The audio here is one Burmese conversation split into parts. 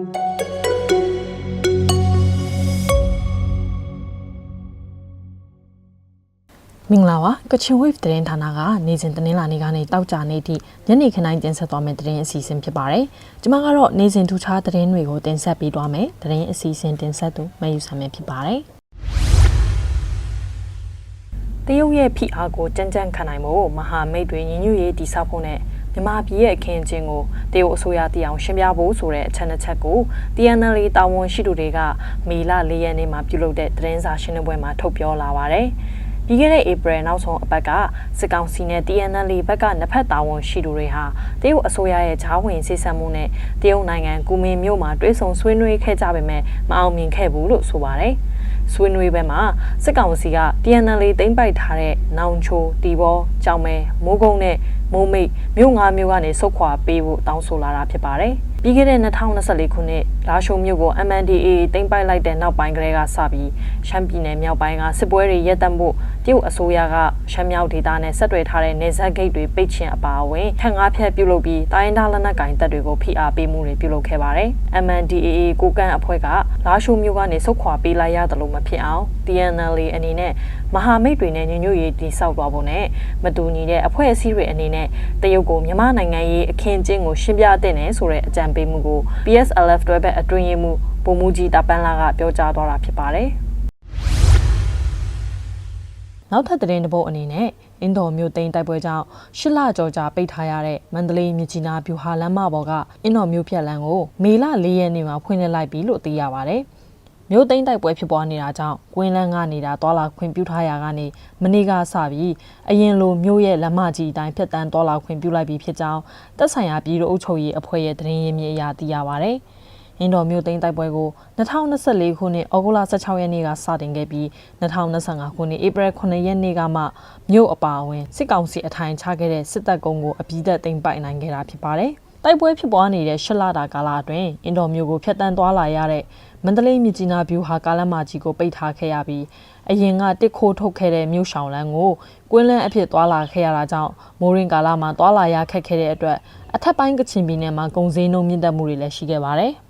မင်္ဂလာပါကချင် wave သတင်းဌာနကနေစဉ်သတင်းလာနေကနေတောက်ကြနေသည့်ညနေခင်းတိုင်းတင်ဆက်သွားမယ့်သတင်းအစီအစဉ်ဖြစ်ပါတယ်။ကျွန်မကတော့နေစဉ်ထူခြားသတင်းတွေကိုတင်ဆက်ပေးသွားမယ်။သတင်းအစီအစဉ်တင်ဆက်သူမယူဆမ်းမယ်ဖြစ်ပါတယ်။တရုတ်ရဲ့ဖိအားကိုကြမ်းကြမ်းခံနိုင်မှုမဟာမိတ်တွေညီညွတ်ရေးတည်ဆောက်ဖို့နဲ့ မြန်မာပြည်ရဲ့အခင်းအကျင်းကိုတရုတ်အစိုးရတည်အောင်ရှင်းပြဖို့ဆိုတဲ့အချက်နှစ်ချက်ကို TNL တာဝန်ရှိသူတွေကမေလ၄ရက်နေ့မှာပြုလုပ်တဲ့သတင်းစာရှင်းလင်းပွဲမှာထုတ်ပြောလာပါတယ်။ပြီးခဲ့တဲ့ April နောက်ဆုံးအပတ်ကစစ်ကောင်စီနဲ့ TNL ဘက်ကနှစ်ဖက်တာဝန်ရှိသူတွေဟာတရုတ်အစိုးရရဲ့ဂျားဝင်စစ်ဆက်မှုနဲ့တရုတ်နိုင်ငံကူမင်းမြို့မှာတွဲဆုံဆွေးနွေးခဲ့ကြပေမဲ့မအောင်မြင်ခဲ့ဘူးလို့ဆိုပါတယ်။ဆွေးနွေးပွဲမှာစစ်ကောင်စီက TNL သိမ်းပိုက်ထားတဲ့နောင်ချိုတီဘောကြောင်မဲမိုးကုန်းနဲ့မိုးမိတ်မြို့ငါမြို့ကနေဆုတ်ခွာပေးဖို့တောင်းဆိုလာတာဖြစ်ပါတယ်။ပြီးခဲ့တဲ့2024ခုနှစ်လာရှိုမြို့ကို MNDAA သိမ်းပိုက်လိုက်တဲ့နောက်ပိုင်းကလေးကစပြီးရှမ်းပြည်နယ်မြောက်ပိုင်းကစစ်ပွဲတွေရပ်တန့်ဖို့တရုတ်အစိုးရကရှမ်းမြောက်ဒေသနဲ့ဆက်သွယ်ထားတဲ့နေဆက်ဂိတ်တွေပိတ်ချင်အပါအဝင်ထက်ငါးဖြတ်ပြုလုပ်ပြီးတိုင်းဒေသလက်နက်ကင်တပ်တွေကိုဖိအားပေးမှုတွေပြုလုပ်ခဲ့ပါတယ်။ MNDAA ကိုကန့်အဖွဲ့ကလာရှိုမြို့ကနေဆုတ်ခွာပေးလိုက်ရတယ်လို့မဖြစ်အောင် TNL အနေနဲ့မဟာမိတ်တွေနဲ့ညညွတ်ရေးတည်ဆောက်သွားဖို့နဲ့မတူညီတဲ့အဖွဲ့အစည်းတွေအနေနဲ့တရုတ်ကိုမြန်မာနိုင်ငံရေးအခင်းကျင်းကိုရှင်းပြတဲ့နယ်ဆိုတဲ့အကြံပေးမှုကို PSLF တွဲဘက်အတွင်းရေးမှူးပုံမူကြီးတာပန်းလာကပြောကြားသွားတာဖြစ်ပါတယ်။နောက်ထပ်သတင်းတစ်ပုဒ်အနေနဲ့အင်းတော်မြို့သိမ်းတိုက်ပွဲကြောင့်ရှစ်လကျော်ကြာပိတ်ထားရတဲ့မန္တလေးမြကြီးနားဗျူဟာလမ်းမပေါ်ကအင်းတော်မြို့ဖြတ်လမ်းကိုမေလ၄ရက်နေ့မှာဖွင့်လှစ်လိုက်ပြီလို့သိရပါဗျ။ မြို့သိမ်းတိုက်ပွဲဖြစ်ပွားနေတာကြောင့်ကွင်းလန်းကနေတာသွာလာခွင့်ပြုထားရကနေမနေ့ကစပြီးအရင်လိုမြို့ရဲ့လမ်းမကြီးအတိုင်းဖြတ်တန်းသွာလာခွင့်ပြုလိုက်ပြီးဖြစ်ကြောင်းတပ်ဆိုင်ရာပြည်သူ့အုပ်ချုပ်ရေးအဖွဲ့ရဲ့သတင်းရင်းမြစ်အရသိရပါဗျ။အင်းတော်မြို့သိမ်းတိုက်ပွဲကို2024ခုနှစ်ဩဂုတ်လ16ရက်နေ့ကစတင်ခဲ့ပြီး2025ခုနှစ်ဧပြီ9ရက်နေ့ကမှမြို့အပါအဝင်စစ်ကောင်စီအထိုင်ချခဲ့တဲ့စစ်တပ်ကုန်းကိုအပြည့်သက်သိမ်းပိုက်နိုင်ခဲ့တာဖြစ်ပါတယ်။ တိုက်ပွဲဖြစ်ပွားနေတဲ့ရှစ်လတာကာလအတွင်းအင်တော်မျိုးကိုဖျက်ဆီးသွားလာရတဲ့မန္တလေးမြကြီးနားဗျူဟာကားလမ်းမကြီးကိုပိတ်ထားခဲ့ရပြီးအရင်ကတစ်ခိုးထုတ်ခဲ့တဲ့မြို့ဆောင်လမ်းကိုကွင်းလန်းအဖြစ်သွားလာခဲ့ရတာကြောင့်မိုးရင်ကာလမှာသွားလာရခက်ခဲ့တဲ့အတွက်အထက်ပိုင်းကချင်ပြည်နယ်မှာကုန်စည်နှုန်းမြင့်တက်မှုတွေလည်းရှိခဲ့ပါတယ်။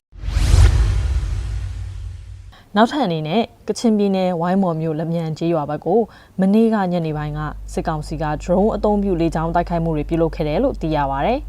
နောက်ထပ်အနေနဲ့ကချင်ပြည်နယ်ဝိုင်းမော်မြို့လမြန်ကျေးရွာဘက်ကိုမနေ့ကညနေပိုင်းကစစ်ကောင်စီက drone အသုံးပြုလေကြောင်းတိုက်ခိုက်မှုတွေပြုလုပ်ခဲ့တယ်လို့သိရပါဗျ။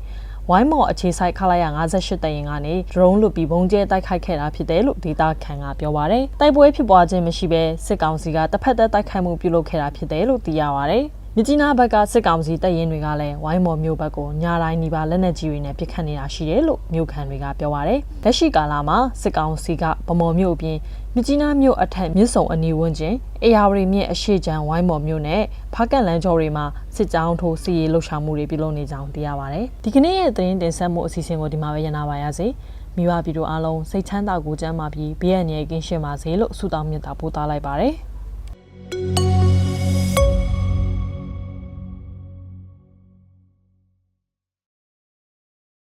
ဝိုင်းမော်အခြေဆိုင်ခလာရ58တရင်ကနေ drone လွတ်ပြီးဘုံကျဲတိုက်ခိုက်ခဲ့တာဖြစ်တယ်လို့ဒေတာခန်ကပြောပါဗျ။တိုက်ပွဲဖြစ်ပွားခြင်းမရှိဘဲစစ်ကောင်စီကတစ်ဖက်သက်တိုက်ခိုက်မှုပြုလုပ်ခဲ့တာဖြစ်တယ်လို့သိရပါဗျ။ မြကြီးနားဘက်ကစစ်ကောင်စီတပ်ရင်းတွေကလည်းဝိုင်းမော်မြို့ဘက်ကိုညတိုင်းနီးပါလက်နက်ကြီးတွေနဲ့ပစ်ခတ်နေတာရှိတယ်လို့မြို့ခံတွေကပြောပါရယ်လက်ရှိကာလမှာစစ်ကောင်စီကဗမော်မြို့အပြင်မြကြီးနားမြို့အထက်မြစ်ဆုံအနီးဝန်းကျင်အေယာဝတီမြစ်အရှိချံဝိုင်းမော်မြို့နဲ့ဖားကန့်လန်းကျော်တွေမှာစစ်ကြောင်းထိုးစီရေးလှုပ်ရှားမှုတွေပြုလုပ်နေကြောင်းသိရပါရယ်ဒီကနေ့ရဲ့သတင်းတင်ဆက်မှုအစီအစဉ်ကိုဒီမှာပဲရနာပါရစေမိဘပြည်တို့အားလုံးစိတ်ချမ်းသာကိုကြမ်းပါပြီးဘေးရန်ရဲ့ကင်းရှင်းပါစေလို့ဆုတောင်းမြတ်တာပို့သလိုက်ပါရယ်